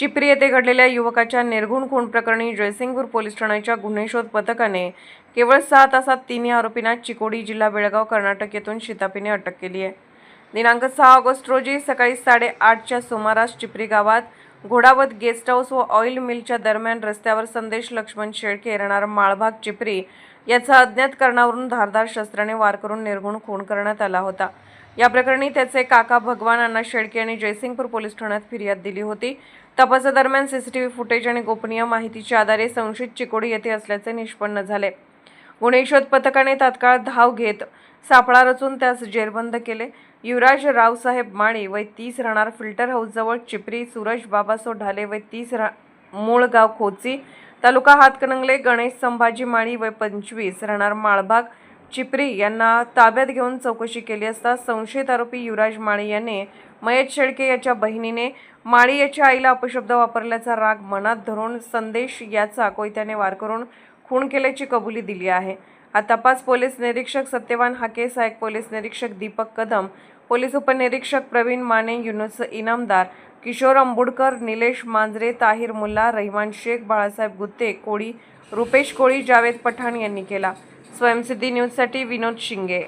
चिपरी येथे घडलेल्या युवकाच्या निर्गुण खून प्रकरणी जयसिंगपूर पोलीस ठाण्याच्या गुन्हे शोध पथकाने केवळ सहा तासात तिन्ही आरोपींना चिकोडी जिल्हा बेळगाव कर्नाटक येथून शितापीने अटक केली आहे. दिनांक सहा ऑगस्ट रोजी सकाळी साडेआठच्या सुमारास चिपरी गावात घोडावत गेस्ट हाऊस व ऑइल मिलच्या दरम्यान रस्त्यावर संदेश लक्ष्मण शेळके येणार माळभाग चिपरी याचा अज्ञात कारणावरून धारदार शस्त्राने वार करून निर्गुण खून करण्यात आला होता. या प्रकरणी त्याचे काका भगवान अण्णा शेळके यांनी जयसिंगपूर पोलीस ठाण्यात फिर्याद दिली होती. तपासादरम्यान सीसीटीव्ही फुटेज आणि गोपनीय माहितीच्या आधारे संशयित चिकोडी येथे असल्याचे निष्पन्न झाले. गुन्हे शोध पथकाने तात्काळ धाव घेत सापळा रचून त्यास जेरबंद केले. युवराज रावसाहेब माळी वय तीस राहणार फिल्टर हाऊसजवळ चिपरी सूरज बाबासो ढाले वय तीस रा मूळ गाव खोची तालुका हातकणंगले गणेश संभाजी माळी वय पंचवीस राहणार माळबाग चिपरी यांना ताब्यात घेऊन चौकशी केली असता संशयित आरोपी युवराज माळी याने मयत शेळके याच्या बहिणीने माळी याच्या आईला अपशब्द वापरल्याचा राग मनात धरून संदेश याचा कोयत्याने वार करून खून केल्याची कबुली दिली आहे. हा तपास पोलीस निरीक्षक सत्यवान हाके साहेब पोलीस निरीक्षक दीपक कदम पोलीस उपनिरीक्षक प्रवीण माने युनुस इनामदार किशोर अंबुडकर निलेश मांजरे ताहिर मुल्ला रहिमान शेख बाळासाहेब गुत्ते कोळी रुपेश कोळी जावेद पठाण यांनी केला. स्वयंसिद्धी न्यूजसाठी विनोद शिंगे.